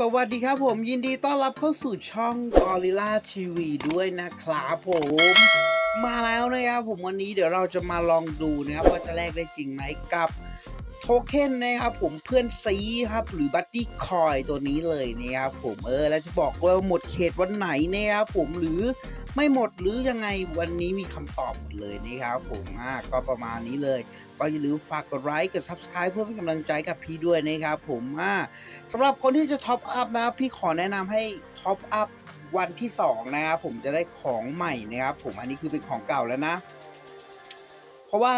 สวัสดีครับผมยินดีต้อนรับเข้าสู่ช่อง Gorilla TV ด้วยนะครับผม มาแล้วนะครับผมวันนี้เดี๋ยวเราจะมาลองดูนะครับว่าจะแลกได้จริงไหมกับ โทเค็นนะครับผมเพื่อนซีครับหรือบัตตี้คอยตัวนี้เลยนะครับผมเออแล้วจะบอกว่าหมดเขตวันไหนนะครับผมหรือไม่หมดหรือยังไงวันนี้มีคำตอบหมดเลยนะครับผมอ่าก็ประมาณนี้เลย ก็อย่าลืมฝากกดไลค์กด subscribe เพื่อเป็นกำลังใจกับพี่ด้วยนะครับผมอ่าสำหรับคนที่จะท็อปอัพนะครับพี่ขอแนะนำให้ท็อปอัพวันที่ 2 นะครับผมจะได้ของใหม่นะครับผมอันนี้คือเป็นของเก่าแล้วนะ เพราะว่า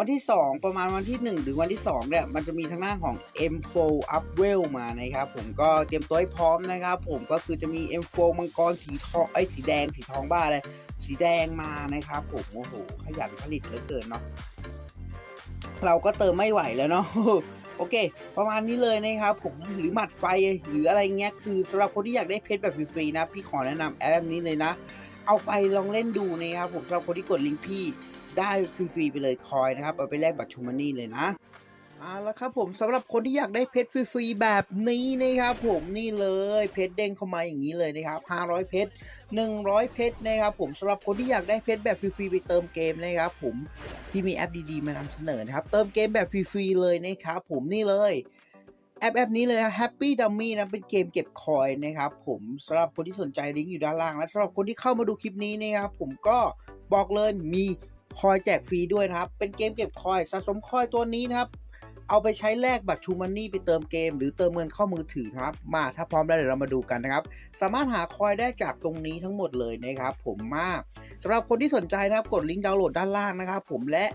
วันที่ 2 ประมาณวันที่ 1 หรือวันที่2เนี่ยมันจะมีทางหน้าของ M4 Upwell มานะครับผมก็เตรียมตัวให้พร้อมนะครับผมก็คือจะมี M4 มังกรสีทองไอ้สีแดงสีทองบ้าเลยสีแดงมานะครับผมโอ้โหขยันผลิตเหลือเกินเนาะเราก็เติมไม่ไหวแล้วเนาะโอเค ประมาณนี้เลยนะครับผมหรือหมัดไฟหรืออะไรเงี้ยคือสำหรับคนที่อยากได้เพชรแบบฟรีๆนะ พี่ขอแนะนำแอปนี้เลยนะ เอาไปลองเล่นดูนะครับผมสำหรับคนที่กดลิงก์พี่ ได้ฟรีๆไปเลยคอยนะครับเอาไปแลกบัตรชูมันนี่เลยนะเอาละครับผมสำหรับคนที่อยากได้เพชรฟรีๆแบบนี้นะครับผมนี่เลยเพชรเด้งเข้ามาอย่างนี้เลยนะครับ 500 เพชร 100 เพชรนะครับผมสำหรับคนที่อยากได้เพชรแบบฟรีๆไปเติมเกมนะครับผมที่มีแอปดีๆมานำเสนอนะครับเติมเกมแบบฟรีๆเลยนะครับผมนี่เลยแอปแอปนี้เลย Happy Dummy นะเป็นเกมเก็บคอยน์นะครับผมสำหรับคนที่สนใจลิงก์อยู่ด้านล่างและสำหรับคนที่เข้ามาดูคลิปนี้นะครับผมก็บอกเลยมี คอยแจกฟรีด้วยนะครับ เป็นเกมเก็บคอยสะสมคอยตัวนี้นะครับ เอาไปใช้แลกบัตรชูมันนี่ไปเติมเกม หรือเติมเงินเข้ามือถือครับ มาถ้าพร้อมแล้วเดี๋ยวเรามาดูกันนะครับ สามารถหาคอยได้จากตรงนี้ทั้งหมดเลยนะครับ ผมมากสำหรับคนที่สนใจนะครับกดลิงก์ดาวน์โหลดด้านล่างนะครับ ผมและ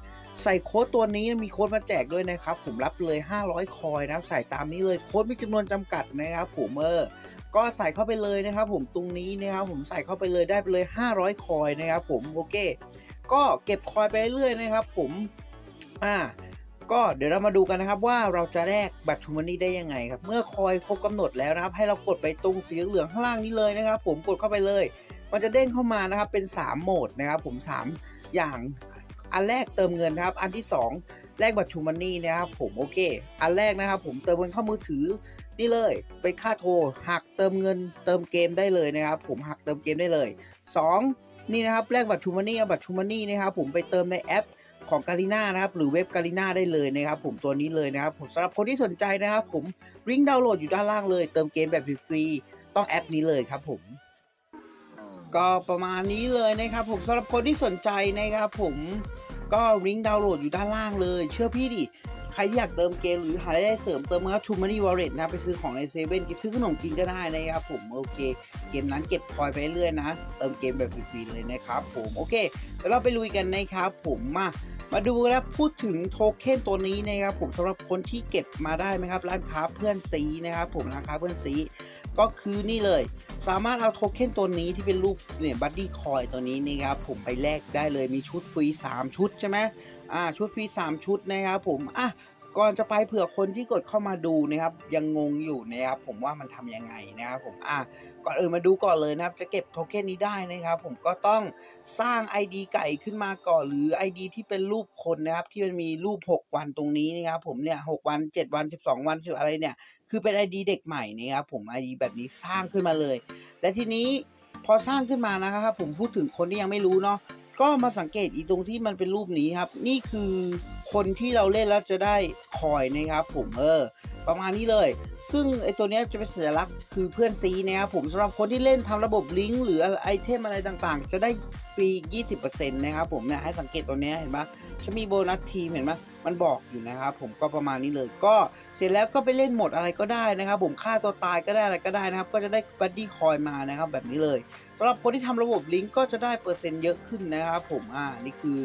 ใส่โค้ดตัวนี้มีโค้ดมาแจกด้วยนะครับ ผมรับเลย 500 คอยน์นะครับ ใส่ตามนี้เลยโค้ดมีจำนวนจำกัดนะครับผมเออก็ใส่เข้าไปเลยนะครับ ผมตรงนี้นะครับผมใส่เข้าไปเลยได้ไปเลย 500 คอยนะครับ ผมโอเค ก็เก็บคอยไปเรื่อยๆนะครับ ผมอ่าก็เดี๋ยวเรามาดูกันนะครับว่าเราจะแลกบัตรทูมันนี่ได้ยังไงครับเมื่อคอยครบกำหนดแล้วนะครับ ให้เรากดไปตรงสีเหลืองข้างล่างนี้เลยนะครับ ผมกดเข้าไปเลย มันจะเด้งเข้ามานะครับเป็น 3 โหมดนะครับ ผม 3 อย่างอันแรกเติมเงินนะครับ อันที่ 2 แลกบัตรทูมันนี่นะครับ ผมโอเค อันแรกนะครับ ผมเติมเงินเข้ามือถือนี่เลยเป็นค่าโทรหักเติมเงินเติมเกมได้เลยนะครับ ผมหักเติมเกมได้เลย 2 นี่นะครับแลกบัตรทูมันนี่เอาบัตรทูมันนี่นะครับผมไปเติมในแอปของกาลิน่านะครับหรือเว็บกาลิน่าได้เลยนะครับ ผมตัวนี้เลยนะครับผมสำหรับคนที่สนใจนะครับ ผมลิงก์ดาวน์โหลดอยู่ด้านล่างเลย เติมเกมแบบฟรีๆต้องแอปนี้เลยครับผมก็ประมาณนี้เลยนะครับ ผมสำหรับคนที่สนใจนะครับ ผมก็ลิงก์ดาวน์โหลดอยู่ด้านล่างเลย เชื่อพี่ดิ ใครที่อยากเติมเกมหรือหารายได้เสริมเติมเงินทูมันนี่วอลเล็ตนะไปซื้อของในเซเว่นซื้อขนมกินก็ได้นะครับผมโอเค เกมนั้นเก็บคอยไปเรื่อยนะ เติมเกมแบบฟรีๆเลยนะครับผมโอเคเดี๋ยวเราไปลุยกันนะครับผมมามาดูแล้วพูดถึงโทเค็นตัวนี้นะครับผมสำหรับคนที่เก็บมาได้ไหมครับร้านค้าเพื่อนซีนะครับผมร้านค้าเพื่อนซีก็คือนี่เลย สามารถเอาโทเค็นตัวนี้ที่เป็นรูปเนี่ยบัดดี้คอยตัวนี้นะครับผมไปแลกได้เลยมีชุดฟรี 3 ชุดใช่ไหม อ่าชุดฟรี3 ชุดนะครับผมอะก่อนจะไปเผื่อคนที่กดเข้ามาดูนะครับ ยังงงอยู่นะครับ ผมว่ามันทำยังไงนะครับผมอะก่อนอื่นมาดูก่อนเลยนะครับ จะเก็บโทเค็นนี้ได้นะครับ ผมก็ต้องสร้าง ID ไก่ขึ้นมาก่อนหรือ ID ที่เป็นรูปคนนะครับ ที่มันมีรูป 6 วันตรงนี้นะครับ ผมเนี่ย6วัน 7 วัน 12 วัน10อะไรเนี่ย คือเป็น ID เด็กใหม่นะครับ ผม ID แบบนี้สร้างขึ้นมาเลย และทีนี้พอสร้างขึ้นมานะครับผมพูดถึงคนที่ยังไม่รู้เนาะ ก็มาสังเกตอีตรงที่มันเป็นรูปนี้ครับ นี่คือคนที่เราเล่นแล้วจะได้คอยนะครับผมเออ ประมาณนี้เลย ซึ่งไอตัวนี้จะเป็นสัญลักษณ์คือเพื่อนซีนะครับผมสำหรับคนที่เล่นทำระบบลิงก์หรือไอเทมอะไรต่างๆ จะได้ฟรี20%นะครับผมเนี่ยให้สังเกตตัวนี้เห็นปะจะมีโบนัสทีมเห็นปะมันบอกอยู่นะครับผมก็ประมาณนี้เลย ก็เสร็จแล้วก็ไปเล่นโหมดอะไรก็ได้นะครับ ผมฆ่าตัวตายก็ได้อะไรก็ได้นะครับ ก็จะได้บัดดี้คอยมานะครับแบบนี้เลยสำหรับคนที่ทำระบบลิงก์ก็จะได้เปอร์เซ็นต์เยอะขึ้นนะครับผมอ่านี่คือ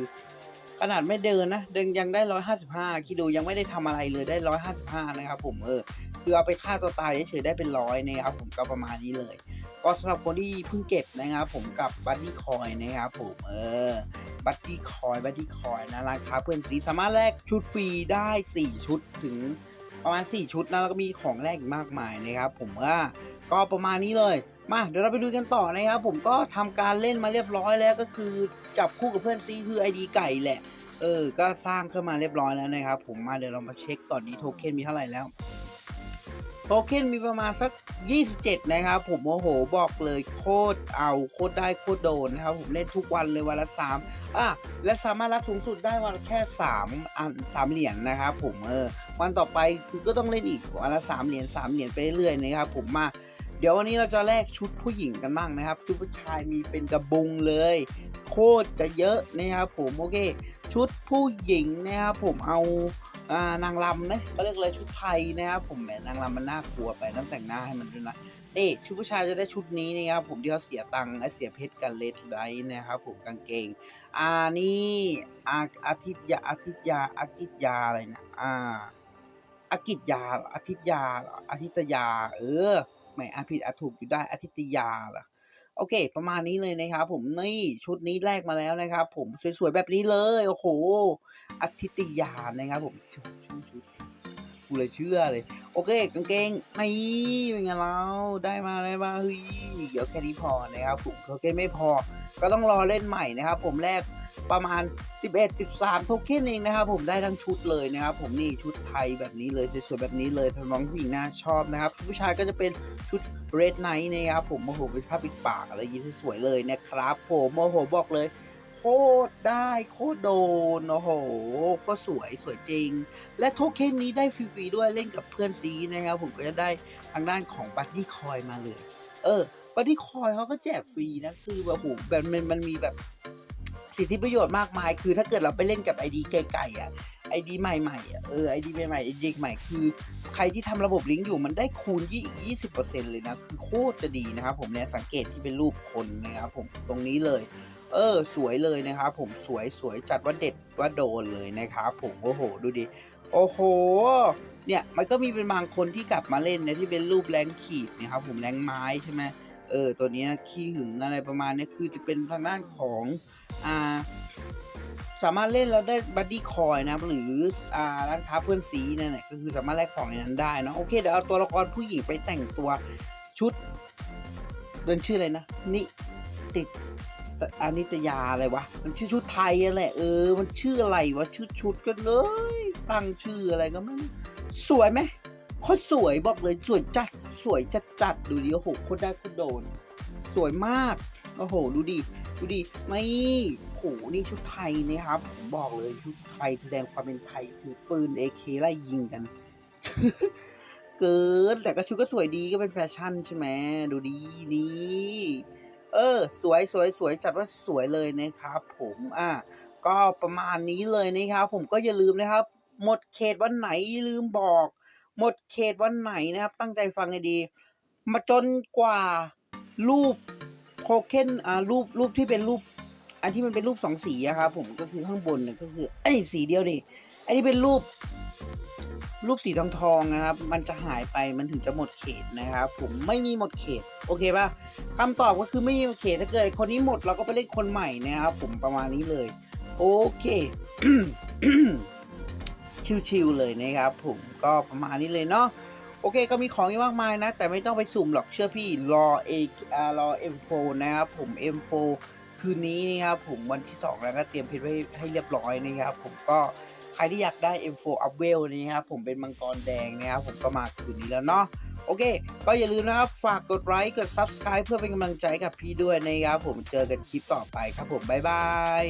ขนาดไม่เดินนะ เดินยังได้155คิดดูยังไม่ได้ทำอะไรเลยได้155นะครับผมเออคือเอาไปฆ่าตัวตายเฉยๆได้เป็นร้อยนะครับผมก็ประมาณนี้เลย ก็สำหรับคนที่เพิ่งเก็บนะครับผมกับบัตตี้คอยนะครับผมเออบัตตี้คอยบัตตี้คอยนะราคาเพื่อนสีสามารถแลกชุดฟรีได้ 4 ชุดถึง ประมาณ 4 ชุดนะแล้วก็มีของแลกอีกมากมายนะครับ ผมว่าก็ประมาณนี้เลยมาเดี๋ยวเราไปดูกันต่อนะครับ ผมก็ทำการเล่นมาเรียบร้อยแล้วก็คือจับคู่กับเพื่อนซีคือ ID ไก่แหละ เออ ก็สร้างขึ้นมาเรียบร้อยแล้วนะครับ ผมมาเดี๋ยวเรามาเช็คก่อนนี้โทเค็นมีเท่าไหร่แล้ว โทเค็นมีประมาณสัก 27 นะครับ ผมโอ้โหบอกเลยโคตรเอาโคตรได้โคตรโดนนะครับ ผมเล่นทุกวันเลยวันละ3อะและสามารถรับสูงสุดได้วันแค่ 3อัน3เหรียญนะครับผมเออวันต่อไปคือก็ต้องเล่นอีกวันละ3เหรียญ3เหรียญไปเรื่อยนะครับผมมาเดี๋ยววันนี้เราจะแลกชุดผู้หญิงกันบ้างนะครับ ชุดผู้ชายมีเป็นกระบุงเลย โคตรจะเยอะนะครับผมโอเคชุดผู้หญิงนะครับผมเอาอ่านางรำไหมก็เรียกเลยชุดไทยนะครับผมแหมนางรำมันน่ากลัวไปต้องแต่งหน้าให้มันด้วยนะนี่ชุดผู้ชายจะได้ชุดนี้นะครับผมที่เขาเสียตังค์เสียเพชรกันเลดไลท์นะครับผมกางเกงอ่านี่อาอาทิตยาอาทิตยาอาทิตยาอะไรนะอ่าอากิจยาอาทิตยาออาทิตยา เออไม่อาผิดอาถูกอยู่ได้อาทิตยาล่ะ โอเค ประมาณนี้เลยนะครับผมนี่ชุดนี้แลกมาแล้วนะครับ ผมสวยๆแบบนี้เลยโอ้โหอาทิตยานะครับผมชื่อชื่อชุดกูเลยเชื่อเลย โอเคกางเกงนี่เป็นไงเราได้มาได้มาเฮ้ยเดี๋ยวแค่นี้พอนะครับผมโอเคไม่พอก็ต้องรอเล่นใหม่นะครับ ผมแลก ประมาณ 11 13 โทเค็นเองนะครับผมได้ทั้งชุดเลยนะครับผมนี่ชุดไทยแบบนี้เลยสวยๆแบบนี้เลยถ้าน้องผู้หญิงน่าชอบนะครับผู้ชายก็จะเป็นชุดเรดไนท์นะครับผมโอ้โหเป็นภาพปิดปากอะไรอย่างงี้สวยๆเลยนะครับผมโอ้โหบอกเลยโคตรได้โคตรโดนโอ้โหโคตรสวยสวยจริง และโทเค็นนี้ได้ฟรีๆด้วยเล่นกับเพื่อนซีนะครับผมก็จะได้ทางด้านของบัตตี้คอยมาเลย เออบัตตี้คอยเขาก็แจกฟรีนะคือแบบโอ้โหแบบมันมันมีแบบ สิทธิประโยชน์มากมาย คือถ้าเกิดเราไปเล่นกับไอดีไกลๆอะไอดีใหม่ๆอะเออไอดีใหม่ๆไอดีใหม่คือ ใครที่ทำระบบลิงก์อยู่มันได้คูณยี่อีกยี่สิบเปอร์เซ็นต์เลยนะ คือโคตรจะดีนะครับผมเนี่ยสังเกตที่เป็นรูปคนนะครับผมตรงนี้เลย เออ สวยเลยนะครับผมสวยสวยจัดว่าเด็ดว่าโดนเลยนะครับผมโอ้โห ดูดิโอ้โหเนี่ยมันก็มีเป็นบางคนที่กลับมาเล่นเนี่ยที่เป็นรูปแรงขีดนะครับผมแรงไม้ใช่ไหมเออตัวนี้นะขี้หึงอะไรประมาณนี้คือจะเป็นทางด้านของ อ่าสามารถเล่นแล้วได้บัดดี้คอยนะครับหรืออ่าร้านค้าเพื่อนสีนั่นแหละก็คือสามารถแลกของในนั้นได้เนะโอเคเดี๋ยวเอาตัวละครผู้หญิงไปแต่งตัวชุดเดินชื่ออะไรนะนิติอานิตยาอะไรวะ มันชื่อชุดไทยอะไรเออ มันชื่ออะไรวะชื่อชุดกันเลย ตั้งชื่ออะไรก็ไม่สวยไหมโคตรสวยบอกเลยสวยจัดสวยจัดจัดดูดิโอ้โหโคตรได้โคตรโดน สวยมากโอ้โหดูดิ ดูดินี่โหนี่ชุดไทยนะครับผมบอกเลยชุดไทยแสดงความเป็นไทยถือปืน AK ไล่ยิงกัน เกินแต่ก็ชุดก็สวยดีก็เป็นแฟชั่นใช่ไหมดูดีนี่เออ สวยสวยสวยจัดว่าสวยเลยนะครับ ผมอะก็ประมาณนี้เลยนะครับ ผมก็อย่าลืมนะครับ หมดเขตวันไหนลืมบอก หมดเขตวันไหนนะครับ ตั้งใจฟังให้ดี มาจนกว่ารูป โทเค็นอ่ารูปรูปที่เป็นรูป อันที่มันเป็นรูปสองสีอะครับผมก็คือข้างบนเนี่ยก็คือไอ้สีเดียวดิไอ้ที่เป็นรูป รูปสีทองทองนะครับ มันจะหายไปมันถึงจะหมดเขตนะครับ ผมไม่มีหมดเขต โอเคป่ะคำตอบก็คือไม่มีหมดเขตถ้าเกิดคนนี้หมดเราก็ไปเล่นคนใหม่นะครับ ผมประมาณนี้เลย โอเคชิวๆเลยนะครับ ผมก็ประมาณนี้เลยเนาะ อเคก็มีของอีกมากมายนะ แต่ไม่ต้องไปสุ่มหรอกเชื่อพี่รอเออ่ารอ M4 นะครับผม M4 คืนนี้นะครับผมวันที่ 2 แล้วก็เตรียมเพชรไว้ให้เรียบร้อยนะครับผมก็ใครที่อยากได้ M4 Up w e l นะครับผมเป็นมังกรแดงนะครับผมก็มาคืนนี้แล้วเนาะโอเค ก็อย่าลืมนะครับ ฝากกดไลค์กด Subscribe เพื่อเป็นกำลังใจกับพี่ด้วยนะครับผมเจอกันคลิปต่อไปครับผม บ๊ายบาย